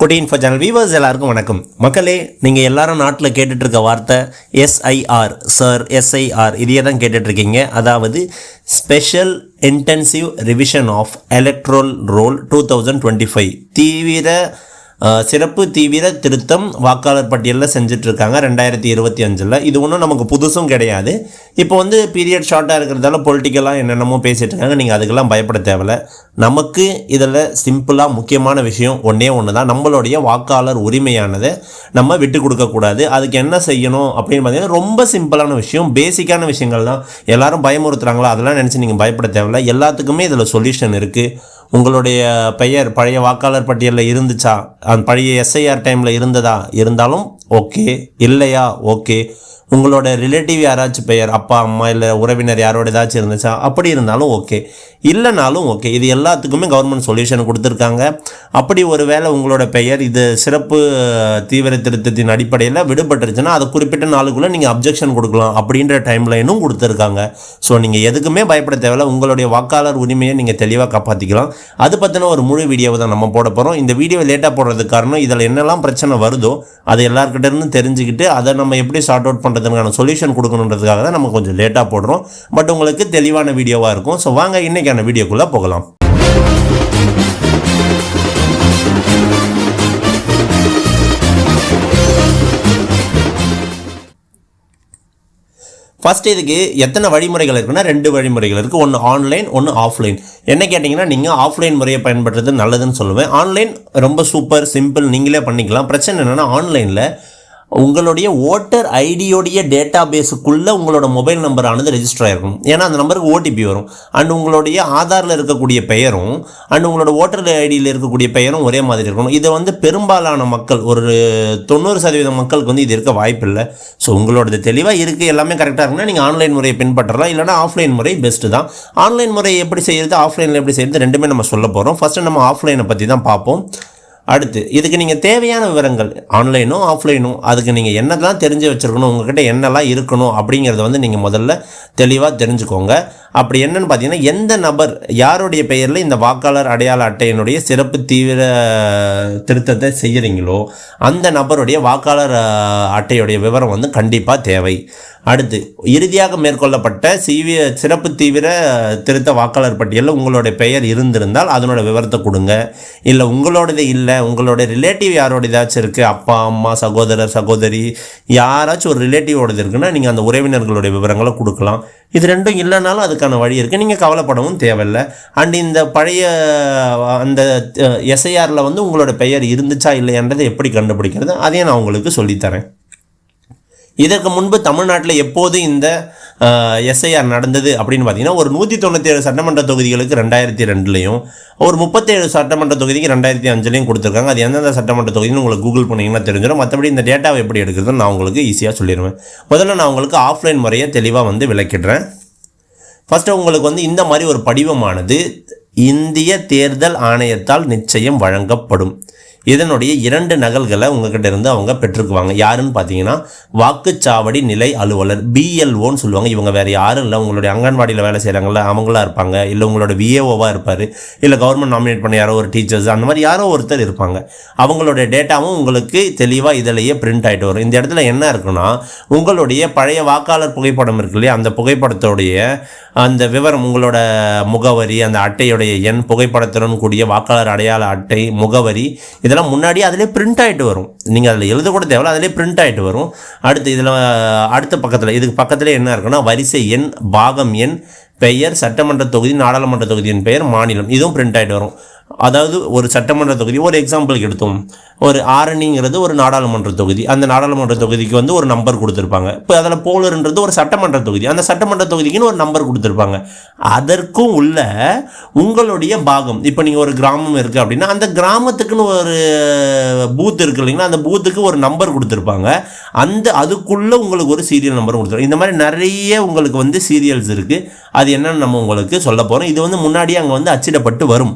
குட்டி info channel viewers எல்லாருக்கும் வணக்கம். மக்களே நீங்கள் எல்லாரும் நாட்டில் கேட்டுட்ருக்க வார்த்தை எஸ்ஐஆர் சார் எஸ்ஐஆர் இதையே தான் கேட்டுட்ருக்கீங்க அதாவது special intensive revision of electoral roll two thousand twenty five தீவிர சிறப்பு தீவிர திருத்தம் வாக்காளர் பட்டியலில் செஞ்சிட்ருக்காங்க ரெண்டாயிரத்தி இருபத்தி அஞ்சில். இது ஒன்றும் நமக்கு புதுசும் கிடையாது. இப்போ வந்து பீரியட் ஷார்ட்டாக இருக்கிறதால பொலிட்டிக்கலாக என்னென்னமோ பேசிகிட்டு இருக்காங்க நீங்கள் அதுக்கெல்லாம் பயப்பட தேவையில்ல. நமக்கு இதில் சிம்பிளாக முக்கியமான விஷயம் ஒன்றே ஒன்று தான் நம்மளுடைய வாக்காளர் உரிமையானதை நம்ம விட்டு கொடுக்கக்கூடாது. அதுக்கு என்ன செய்யணும் அப்படின்னு பார்த்தீங்கன்னா ரொம்ப சிம்பிளான விஷயம் பேசிக்கான விஷயங்கள் தான் எல்லாரும் பயமுறுத்துறாங்களா? அதெல்லாம் நினச்சி நீங்கள் பயப்பட தேவையில்ல. எல்லாத்துக்குமே இதில் சொல்யூஷன் இருக்குது உங்களுடைய பெயர் பழைய வாக்காளர் பட்டியலில் இருந்துச்சா? அந்த பழைய எஸ்ஐஆர் டைமில் இருந்ததா? இருந்தாலும் ஓகே இல்லையா? ஓகே உங்களோட ரிலேட்டிவ் யாராச்சும் பெயர் அப்பா அம்மா இல்லை உறவினர் யாரோட ஏதாச்சும் இருந்துச்சா? அப்படி இருந்தாலும் ஓகே இல்லைனாலும் ஓகே இது எல்லாத்துக்குமே கவர்மெண்ட் சொல்யூஷன் கொடுத்துருக்காங்க. அப்படி ஒரு வேளை உங்களோட பெயர் இது சிறப்பு தீவிர திருத்தத்தின் அடிப்படையில் விடுபட்டுருச்சுன்னா அதை குறிப்பிட்ட நாளுக்குள்ளே நீங்கள் அப்ஜெக்ஷன் கொடுக்கலாம் அப்படின்ற டைம் லைனும் கொடுத்துருக்காங்க. ஸோ நீங்கள் எதுக்குமே பயப்பட தேவையில்ல. உங்களுடைய வாக்காளர் உரிமையை நீங்கள் தெளிவாக காப்பாற்றிக்கலாம் அது பற்றின ஒரு முழு வீடியோவை தான் நம்ம போட போகிறோம் இந்த வீடியோ லேட்டாக போடுறதுக்கு காரணம் இதில் என்னெல்லாம் பிரச்சனை வருதோ அது எல்லாருக்கிட்டேருந்து தெரிஞ்சுக்கிட்டு அதை நம்ம எப்படி சார்ட் அவுட் பண்ணுறதுக்கான சொல்யூஷன் கொடுக்கணுன்றதுக்காக தான் நம்ம கொஞ்சம் லேட்டாக போடுறோம். பட் உங்களுக்கு தெளிவான வீடியோவாக இருக்கும். ஸோ வாங்க இன்றைக்கான வீடியோக்குள்ளே போகலாம். ஃபஸ்ட் இதுக்கு எத்தனை வழிமுறைகள் இருக்குன்னா ரெண்டு வழிமுறைகள் இருக்குது ஒன்று ஆன்லைன் ஒன்று ஆஃப்லைன் என்ன கேட்டிங்கன்னா நீங்கள் ஆஃப்லைன் முறையை பயன்படுறது நல்லதுன்னு சொல்லுவேன். ஆன்லைன் ரொம்ப சூப்பர் சிம்பிள் நீங்களே பண்ணிக்கலாம். பிரச்சனை என்னென்னா ஆன்லைனில் உங்களுடைய ஓட்டர் ஐடியோடைய டேட்டா பேஸுக்குள்ளே உங்களோட மொபைல் நம்பரானது ரெஜிஸ்டர் ஆகிருக்கும் ஏன்னா அந்த நம்பருக்கு ஓடிபி வரும். அண்ட் உங்களுடைய ஆதாரில் இருக்கக்கூடிய பெயரும் அண்ட் உங்களோட ஓட்டர் ஐடியில் இருக்கக்கூடிய பெயரும் ஒரே மாதிரி இருக்கணும். இதை வந்து பெரும்பாலான மக்கள் ஒரு தொண்ணூறு சதவீதம் மக்களுக்கு வந்து இது இருக்க வாய்ப்பில்லை. ஸோ உங்களோடது தெளிவாக இருக்குது எல்லாமே கரெக்டாக இருக்குன்னா நீங்கள் ஆன்லைன் முறையை பின்பற்றலாம். இல்லைனா ஆஃப்லைன் முறை பெஸ்ட்டு தான். ஆன்லைன் முறையை எப்படி செய்கிறது ஆஃப்லைனில் எப்படி செய்கிறது ரெண்டுமே நம்ம சொல்ல போகிறோம் ஃபஸ்ட்டு நம்ம ஆஃப்லைனை பற்றி தான் பார்ப்போம். அடுத்து இதுக்கு நீங்கள் தேவையான விவரங்கள் ஆன்லைனும் ஆஃப்லைனும் அதுக்கு நீங்கள் என்னெல்லாம் தெரிஞ்சு வச்சுருக்கணும் உங்கள்கிட்ட என்னெல்லாம் இருக்கணும் அப்படிங்கிறத வந்து நீங்கள் முதல்ல தெளிவாக தெரிஞ்சுக்கோங்க. அப்படி என்னென்னு பார்த்தீங்கன்னா எந்த நபர் யாருடைய பெயரில் இந்த வாக்காளர் அடையாள அட்டையினுடைய சிறப்பு தீவிர திருத்தத்தை செய்கிறீங்களோ அந்த நபருடைய வாக்காளர் அட்டையுடைய விவரம் வந்து கண்டிப்பாக தேவை. அடுத்து இறுதியாக மேற்கொள்ளப்பட்ட சிவி சிறப்பு தீவிர திருத்த வாக்காளர் பட்டியலில் உங்களுடைய பெயர் இருந்திருந்தால் அதனோட விவரத்தை கொடுங்க. இல்லை உங்களோடது இல்லை உங்களோட ரிலேட்டிவ் யாரோட ஏதாச்சும் இருக்குது அப்பா அம்மா சகோதரர் சகோதரி யாராச்சும் ஒரு ரிலேட்டிவோடது இருக்குன்னா நீங்கள் அந்த உறவினர்களுடைய விவரங்களை கொடுக்கலாம். இது ரெண்டும் இல்லைனாலும் அதுக்கான வழி இருக்குது நீங்கள் கவலைப்படவும் தேவையில்லை. அண்ட் இந்த பழைய அந்த எஸ்ஐஆரில் வந்து உங்களோட பெயர் இருந்துச்சா இல்லையான்றதை எப்படி கண்டுபிடிக்கிறது அதையும் நான் உங்களுக்கு சொல்லித்தரேன். இதற்கு முன்பு தமிழ்நாட்டில் எப்போது இந்த எஸ்ஐஆர் நடந்தது அப்படின்னு பார்த்தீங்கன்னா ஒரு நூற்றி தொண்ணூற்றி ஏழு சட்டமன்ற தொகுதிகளுக்கு ரெண்டாயிரத்தி ரெண்டுலேயும் ஒரு முப்பத்தேழு சட்டமன்ற தொகுதிக்கு ரெண்டாயிரத்தி அஞ்சுலேயும் கொடுத்துருக்காங்க. அது எந்தெந்த சட்டமன்ற தொகுதின்னு உங்களுக்கு கூகுள் பண்ணிங்கன்னா தெரிஞ்சிடும். மற்றபடி இந்த டேட்டாவை எப்படி எடுக்கிறதுன்னு நான் உங்களுக்கு ஈஸியாக சொல்லிடுவேன். முதல்ல நான் உங்களுக்கு ஆஃப்லைன் முறையை தெளிவாக வந்து விளக்கிடுறேன். ஃபஸ்ட்டு உங்களுக்கு வந்து இந்த மாதிரி ஒரு படிவமானது இந்திய தேர்தல் ஆணையத்தால் நிச்சயம் வழங்கப்படும். இதனுடைய இரண்டு நகல்களை உங்ககிட்ட இருந்து அவங்க பெற்றுக்குவாங்க யாருன்னு பார்த்தீங்கன்னா வாக்குச்சாவடி நிலை அலுவலர் பிஎல்ஓன்னு சொல்லுவாங்க. இவங்க வேறு யாரும் இல்லை. உங்களுடைய அங்கன்வாடியில் வேலை செய்கிறாங்கள அவங்களா இருப்பாங்க. இல்லை உங்களோட விஏஓவாக இருப்பார். இல்லை கவர்மெண்ட் நாமினேட் பண்ண யாரோ ஒரு டீச்சர்ஸ் அந்த மாதிரி யாரோ ஒருத்தர் இருப்பாங்க. அவங்களோட டேட்டாவும் உங்களுக்கு தெளிவாக இதிலேயே பிரிண்ட் ஆகிட்டு வரும். இந்த இடத்துல என்ன இருக்குன்னா உங்களுடைய பழைய வாக்காளர் புகைப்படம் இருக்கு இல்லையா? அந்த புகைப்படத்தோடைய அந்த விவரம் உங்களோட முகவரி அந்த அட்டையுடைய எண் புகைப்படத்துடன் கூடிய வாக்காளர் அடையாள அட்டை முகவரி இதெல்லாம் முன்னாடி அதிலே பிரிண்ட் ஆகிட்டு வரும். நீங்கள் அதில் எழுத கூட தேவையில்ல அதிலே பிரிண்ட் ஆகிட்டு வரும். அடுத்து இதில் அடுத்த பக்கத்தில் இதுக்கு பக்கத்தில் என்ன இருக்குன்னா வரிசை எண் பாகம் எண் பெயர் சட்டமன்ற தொகுதி நாடாளுமன்ற தொகுதியின் பெயர் மாநிலம். இதுவும் பிரிண்ட் ஆகிட்டு வரும். அதாவது ஒரு சட்டமன்ற தொகுதி ஒரு எக்ஸாம்பிளுக்கு எடுத்தோம். ஒரு ஆரணிங்கிறது ஒரு நாடாளுமன்ற தொகுதி. அந்த நாடாளுமன்ற தொகுதிக்கு வந்து ஒரு நம்பர் கொடுத்துருப்பாங்க. இப்போ அதில் போலருன்றது ஒரு சட்டமன்ற தொகுதி. அந்த சட்டமன்ற தொகுதிக்குன்னு ஒரு நம்பர் கொடுத்துருப்பாங்க. அதற்கும் உள்ள உங்களுடைய பாகம். இப்போ நீங்கள் ஒரு கிராமம் இருக்குது அப்படின்னா அந்த கிராமத்துக்குன்னு ஒரு பூத் இருக்கு இல்லைங்களா அந்த பூத்துக்கு ஒரு நம்பர் கொடுத்துருப்பாங்க. அந்த அதுக்குள்ளே உங்களுக்கு ஒரு சீரியல் நம்பர் கொடுத்துருவாங்க இந்த மாதிரி நிறைய உங்களுக்கு வந்து சீரியல்ஸ் இருக்குது அது என்னென்னு நம்ம உங்களுக்கு சொல்ல போகிறோம் இது வந்து முன்னாடியே அங்கே வந்து அச்சிடப்பட்டு வரும்.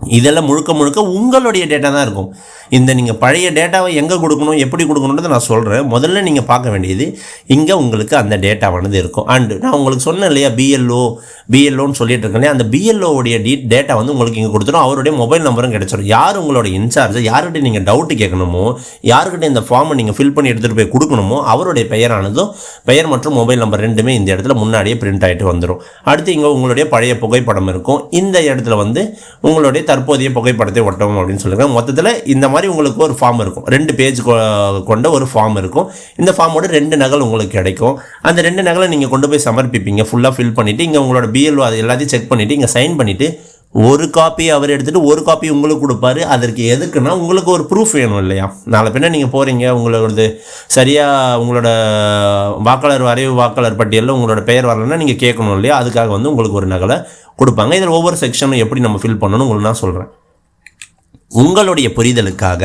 இதெல்லாம் முழுக்க முழுக்க உங்களுடைய டேட்டா தான் இருக்கும். இந்த நீங்கள் பழைய டேட்டாவை எங்கே கொடுக்கணும் எப்படி கொடுக்கணுன்றதை நான் சொல்கிறேன் முதல்ல நீங்கள் பார்க்க வேண்டியது இங்கே உங்களுக்கு அந்த டேட்டாவானது இருக்கும். அண்டு நான் உங்களுக்கு சொன்னேன் இல்லையா பிஎல்ஓ பிஎல்ஓன்னு சொல்லிட்டு இருக்கேன் இல்லையா அந்த பிஎல்ஓடைய டீ டேட்டா வந்து உங்களுக்கு இங்கே கொடுத்துரும். அவருடைய மொபைல் நம்பரும் கிடச்சிடும் யார் உங்களோட இன்சார்ஜ் யார்கிட்ட நீங்கள் டவுட்டு கேட்கணுமோ யாருக்கிட்ட இந்த ஃபார்மை நீங்கள் ஃபில் பண்ணி எடுத்துகிட்டு போய் கொடுக்கணுமோ அவருடைய பெயரானதும் பெயர் மற்றும் மொபைல் நம்பர் ரெண்டுமே இந்த இடத்துல முன்னாடியே பிரிண்ட் ஆகிட்டு வந்துடும் அடுத்து இங்கே உங்களுடைய பழைய புகைப்படம் இருக்கும். இந்த இடத்துல வந்து உங்களுடைய தற்போதைய புகைப்படத்தை ஒட்டவும் அப்படின்னு சொல்லுங்கள் மொத்தத்தில் இந்த மாதிரி உங்களுக்கு ஒரு ஃபார்ம் இருக்கும். ரெண்டு பேஜ் கொண்ட ஒரு ஃபார்ம் இருக்கும். இந்த ஃபார்மோட ரெண்டு நகல் உங்களுக்கு கிடைக்கும். அந்த ரெண்டு நகலை நீங்கள் கொண்டு போய் சமர்ப்பிப்பீங்க. ஃபுல்லாக ஃபில் பண்ணிவிட்டு இங்கே உங்களோட பிஎல்ஓ அது எல்லாத்தையும் செக் பண்ணிவிட்டு இங்கே சைன் பண்ணிவிட்டு ஒரு காப்பி அவர் எடுத்துகிட்டு ஒரு காப்பி உங்களுக்கு கொடுப்பாரு. அதற்கு எதுக்குன்னா உங்களுக்கு ஒரு ப்ரூஃப் வேணும் இல்லையா? நாளை பின்ன நீங்கள் போகிறீங்க உங்களோடது சரியாக உங்களோட வாக்காளர் வரைவு வாக்காளர் பட்டியலில் உங்களோட பெயர் வரலன்னா நீங்கள் கேட்கணும் இல்லையா? அதுக்காக வந்து உங்களுக்கு ஒரு நகலை கொடுப்பாங்க. இதில் ஒவ்வொரு செக்ஷனும் எப்படி நம்ம ஃபில் பண்ணணும் உங்களுக்கு நான் சொல்கிறேன் உங்களுடைய புரிதலுக்காக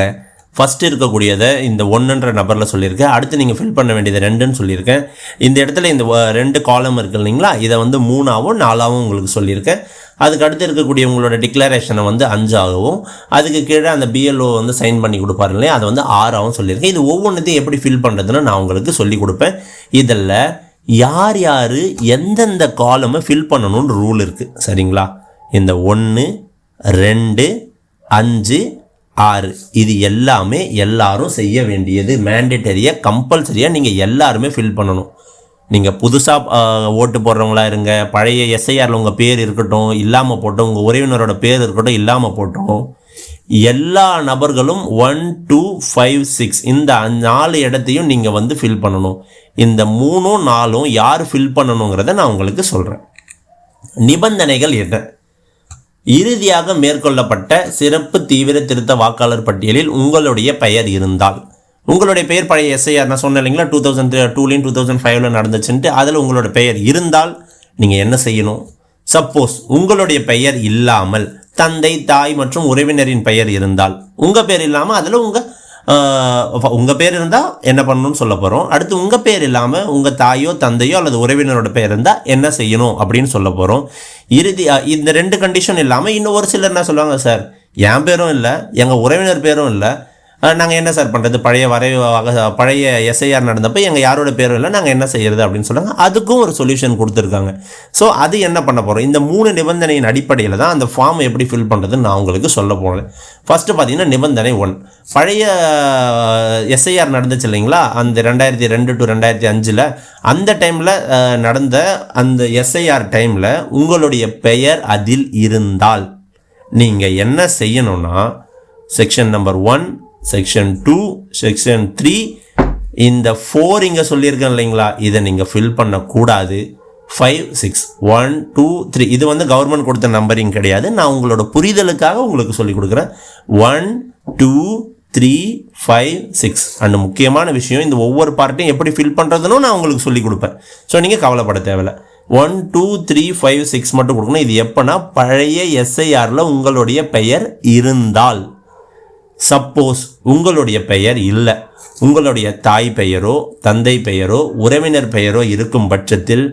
ஃபஸ்ட்டு இருக்கக்கூடியதை இந்த ஒன்றுன்ற நபரில் சொல்லியிருக்கேன். அடுத்து நீங்கள் ஃபில் பண்ண வேண்டியது ரெண்டுன்னு சொல்லியிருக்கேன். இந்த இடத்துல இந்த ரெண்டு காலம் இருக்கு இல்லைங்களா? இதை வந்து மூணாவும் நாலாவும் உங்களுக்கு சொல்லியிருக்கேன். அதுக்கு அடுத்து இருக்கக்கூடிய உங்களோட டிக்ளரேஷனை வந்து அஞ்சாகவும் அதுக்கு கீழே அந்த பிஎல்ஓ வந்து சைன் பண்ணி கொடுப்பாரு இல்லையா? அதை வந்து ஆறாவும் சொல்லியிருக்கேன். இது ஒவ்வொன்றத்தையும் எப்படி ஃபில் பண்ணுறதுன்னு நான் உங்களுக்கு சொல்லி கொடுப்பேன். இதில் யார் யார் எந்தெந்த காலமை ஃபில் பண்ணணும்னு ரூல் இருக்குது சரிங்களா? இந்த ஒன்று ரெண்டு அஞ்சு ஆறு. இது எல்லாமே எல்லாரும் செய்ய வேண்டியது மேண்டேட்டரியாக கம்பல்சரியாக நீங்கள் எல்லாருமே ஃபில் பண்ணணும். நீங்கள் புதுசாக ஓட்டு போடுறவங்களா இருங்க பழைய எஸ்ஐஆரில் உங்கள் பேர் இருக்கட்டும் இல்லாமல் போட்டோம் உங்கள் உறவினரோட பேர் இருக்கட்டும் இல்லாமல் போட்டோம் எல்லா நபர்களும் ஒன் டூ ஃபைவ் சிக்ஸ் இந்த அஞ்சு- நாலு இடத்தையும் நீங்கள் வந்து ஃபில் பண்ணணும். இந்த மூணும் நாலும் யார் ஃபில் பண்ணணுங்கிறத நான் உங்களுக்கு சொல்கிறேன் நிபந்தனைகள் என்ன இறுதியாக மேற்கொள்ளப்பட்ட சிறப்பு தீவிர திருத்த வாக்காளர் பட்டியலில் உங்களுடைய பெயர் இருந்தால். உங்களுடைய பெயர் பழைய எஸ்ஐஆர் நான் சொன்னேன் இல்லைங்களா? டூ தௌசண்ட் டூலையும் டூ தௌசண்ட் ஃபைவ்ல நடந்துச்சுன்ட்டு அதில் உங்களோட பெயர் இருந்தால் நீங்கள் என்ன செய்யணும்? சப்போஸ் உங்களுடைய பெயர் இல்லாமல் தந்தை தாய் மற்றும் உறவினரின் பெயர் இருந்தால் உங்கள் பேர் இல்லாமல் அதில் உங்கள் உங்கள் பேர் இருந்தால் என்ன பண்ணணும்னு சொல்ல போகிறோம் அடுத்து உங்கள் பேர் இல்லாமல் உங்கள் தாயோ தந்தையோ அல்லது உறவினரோட பேர் இருந்தால் என்ன செய்யணும் அப்படின்னு சொல்ல போகிறோம் இறுதி இந்த ரெண்டு கண்டிஷன் இல்லாமல் இன்னும் ஒரு சிலர் என்ன சொல்லுவாங்க சார் என் பேரும் இல்லை எங்கள் உறவினர் பேரும் இல்லை நாங்கள் என்ன சார் பண்ணுறது பழைய வரைவாக பழைய எஸ்ஐஆர் நடந்தப்போ எங்கள் யாரோட பேரும் இல்லை நாங்கள் என்ன செய்கிறது அப்படின்னு சொன்னாங்க அதுக்கும் ஒரு சொல்யூஷன் கொடுத்துருக்காங்க. ஸோ அது என்ன பண்ண போகிறோம் இந்த மூணு நிபந்தனையின் அடிப்படையில் தான் அந்த ஃபார்ம் எப்படி ஃபில் பண்ணுறதுன்னு நான் உங்களுக்கு சொல்ல போகிறேன் ஃபஸ்ட்டு பார்த்தீங்கன்னா நிபந்தனை ஒன் பழைய எஸ்ஐஆர் நடந்துச்சு இல்லைங்களா? அந்த ரெண்டாயிரத்தி ரெண்டு டு ரெண்டாயிரத்தி அஞ்சில் அந்த டைமில் நடந்த அந்த எஸ்ஐஆர் டைமில் உங்களுடைய பெயர் அதில் இருந்தால் நீங்கள் என்ன செய்யணும்னா section number one section two section three இந்த ஃபோர் இங்கே சொல்லியிருக்கேன் இல்லைங்களா? இதை நீங்கள் ஃபில் பண்ணக்கூடாது. Five six one two three இது வந்து கவர்மெண்ட் கொடுத்த நம்பரிங் கிடையாது. நான் உங்களோட புரிதலுக்காக உங்களுக்கு சொல்லிக் கொடுக்குறேன். One two three five six and முக்கியமான விஷயம் இந்த ஒவ்வொரு பார்ட்டையும் எப்படி ஃபில் பண்ணுறதுன்னு நான் உங்களுக்கு சொல்லிக் கொடுப்பேன். ஸோ நீங்கள் கவலைப்பட தேவையில்ல. One two three five six மட்டும் கொடுக்கணும். இது எப்போனா பழைய எஸ்ஐஆரில் உங்களுடைய பெயர் இருந்தால். சப்போஸ் உங்களுடைய பெயர் இல்லை. உங்களுடைய தாய் பெயரோ தந்தை பெயரோ உறவினர் பெயரோ இருக்கும் பட்சத்தில்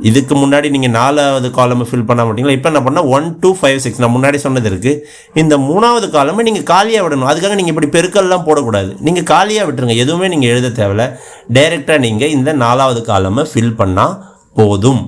இதுக்கு முன்னாடி நீங்கள் நாலாவது காலமை ஃபில் பண்ண மாட்டீங்களா? இப்போ என்ன பண்ணால் ஒன் டூ ஃபைவ் சிக்ஸ் நான் முன்னாடி சொன்னது இருக்குது இந்த மூணாவது காலமை நீங்கள் காலியாக விடணும். அதுக்காக நீங்கள் இப்படி பெருக்கல்லாம் போடக்கூடாது. நீங்கள் காலியாக விட்டுருங்க. எதுவுமே நீங்கள் எழுத தேவையில்ல. டைரெக்டாக நீங்கள் இந்த நாலாவது காலமை ஃபில் பண்ணால் போதும்.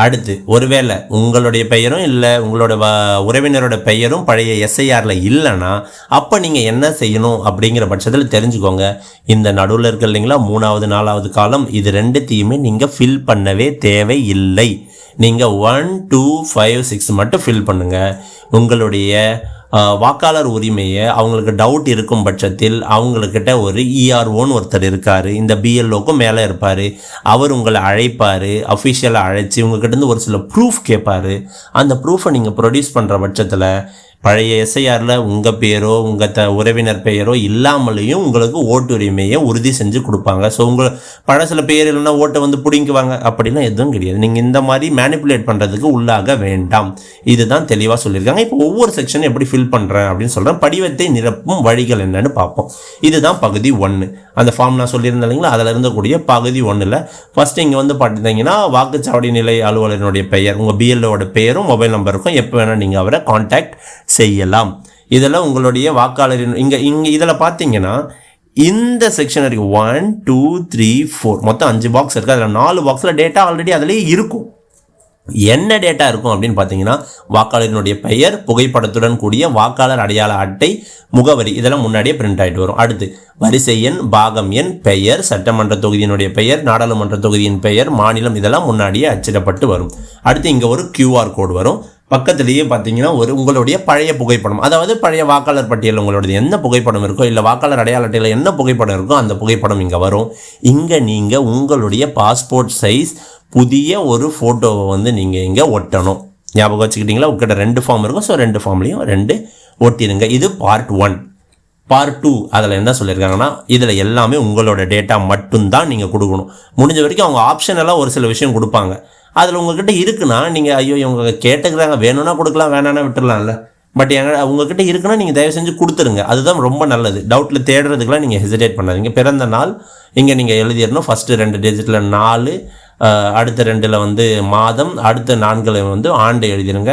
அடுத்து ஒருவேளை உங்களுடைய பெயரும் இல்லை உங்களோட வ- உறவினரோட பெயரும் பழைய எஸ்ஐஆரில் இல்லைன்னா அப்போ நீங்கள் என்ன செய்யணும் அப்படிங்கிற பட்சத்தில் தெரிஞ்சுக்கோங்க. இந்த நடுவில் இருக்கு இல்லைங்களா மூணாவது நாலாவது காலம் இது ரெண்டுத்தையுமே நீங்கள் ஃபில் பண்ணவே தேவையில்லை. நீங்கள் ஒன் டூ ஃபைவ் சிக்ஸ் மட்டும் ஃபில் பண்ணுங்கள் உங்களுடைய வாக்காளர் உரிமையை அவங்களுக்கு டவுட் இருக்கும் பட்சத்தில் அவங்கக்கிட்ட ஒரு இஆர்ஓன்னு ஒருத்தர் இருக்கார். இந்த பிஎல்ஓக்கும் மேலே இருப்பார். அவர் உங்களை அழைப்பார். அஃபிஷியலாக அழைச்சி உங்ககிட்ட இருந்து ஒரு சில ப்ரூஃப் கேட்பாரு அந்த ப்ரூஃபை நீங்கள் ப்ரொடியூஸ் பண்ணுற பட்சத்தில் பழைய எஸ்ஐஆரில் உங்கள் பேரோ உங்கள் த உறவினர் பெயரோ இல்லாமலேயும் உங்களுக்கு ஓட்டு உரிமையை உறுதி செஞ்சு கொடுப்பாங்க. ஸோ உங்கள் பழசில் பேர் இல்லைன்னா ஓட்டை வந்து பிடிங்குவாங்க அப்படிலாம் எதுவும் கிடையாது. நீங்கள் இந்த மாதிரி மேனிப்புலேட் பண்ணுறதுக்கு உள்ளாக வேண்டாம். இதுதான் தெளிவாக சொல்லியிருக்காங்க. இப்போ ஒவ்வொரு செக்ஷனும் எப்படி ஃபில் பண்ணுறேன் அப்படின்னு சொல்கிறேன் படிவத்தை நிரப்பும் வழிகள் என்னன்னு பார்ப்போம். இதுதான் பகுதி ஒன்று அந்த ஃபார்ம் நான் சொல்லியிருந்தேன் இல்லைங்களா? அதில் இருந்தக்கூடிய பகுதி ஒன்றில் ஃபஸ்ட்டு இங்கே வந்து பார்த்தீங்கன்னா வாக்குச்சாவடி நிலை அலுவலரினுடைய பெயர் உங்கள் பிஎல்ஓட பெயரும் மொபைல் நம்பருக்கும் எப்போ வேணால் நீங்கள் அவரை காண்டாக்ட் செய்யலாம். இதில் உங்களுடைய வாக்காளரின் இங்கே இங்கே இதில் பார்த்தீங்கன்னா இந்த செக்ஷன் இருக்கு. ஒன் டூ த்ரீ ஃபோர் மொத்தம் அஞ்சு பாக்ஸ் இருக்குது அதில் நாலு பாக்ஸில் டேட்டா ஆல்ரெடி அதிலேயே இருக்கும். என்ன டேட்டா இருக்கும் அப்படின்னு பார்த்தீங்கன்னா வாக்காளரினுடைய பெயர் புகைப்படத்துடன் கூடிய வாக்காளர் அடையாள அட்டை முகவரி இதெல்லாம் முன்னாடியே பிரிண்ட் ஆகிட்டு வரும். அடுத்து வரிசை எண் பாகம் எண் பெயர் சட்டமன்ற தொகுதியினுடைய பெயர் நாடாளுமன்ற தொகுதியின் பெயர் மாநிலம் இதெல்லாம் முன்னாடியே அச்சிடப்பட்டு வரும். அடுத்து இங்கே ஒரு கியூஆர் கோடு வரும். பக்கத்துலேயே பார்த்தீங்கன்னா ஒரு உங்களுடைய பழைய புகைப்படம். அதாவது பழைய வாக்காளர் பட்டியல் உங்களுடைய என்ன புகைப்படம் இருக்கோ இல்லை வாக்காளர் அடையாள அட்டையில் என்ன புகைப்படம் இருக்கோ அந்த புகைப்படம் இங்கே வரும். இங்கே நீங்கள் உங்களுடைய பாஸ்போர்ட் சைஸ் புதிய ஒரு ஃபோட்டோவை வந்து நீங்கள் இங்கே ஒட்டணும். ஞாபகம் வச்சுக்கிட்டீங்களா? உங்ககிட்ட ரெண்டு ஃபார்ம் இருக்கும். ஸோ ரெண்டு ஃபார்ம்லேயும் ரெண்டு ஒட்டிடுங்க. இது பார்ட் ஒன் பார்ட் டூ அதில் என்ன சொல்லியிருக்காங்கன்னா இதில் எல்லாமே உங்களோட டேட்டா மட்டும்தான் நீங்கள் கொடுக்கணும். முடிஞ்ச வரைக்கும் அவங்க ஆப்ஷனெல்லாம் ஒரு சில விஷயம் கொடுப்பாங்க. அதில் உங்ககிட்ட இருக்குன்னா நீங்கள் ஐயோ இவங்க கேட்டுக்கிறாங்க வேணும்னா கொடுக்கலாம் வேணான்னா விட்டுடலாம்ல பட் எங்க உங்ககிட்ட இருக்குன்னா நீங்கள் தயவு செஞ்சு கொடுத்துருங்க. அதுதான் ரொம்ப நல்லது. டவுட்டில் தேடுறதுக்கெலாம் நீங்கள் ஹெசிடேட் பண்ணாதீங்க. பிறந்த நாள் இங்கே நீங்கள் எழுதிடணும். ஃபஸ்ட்டு ரெண்டு டிஜிட்டில் நாலு அடுத்த ரெண்டில் வந்து மாதம் அடுத்த நான்கில் வந்து ஆண்டு எழுதிருங்க.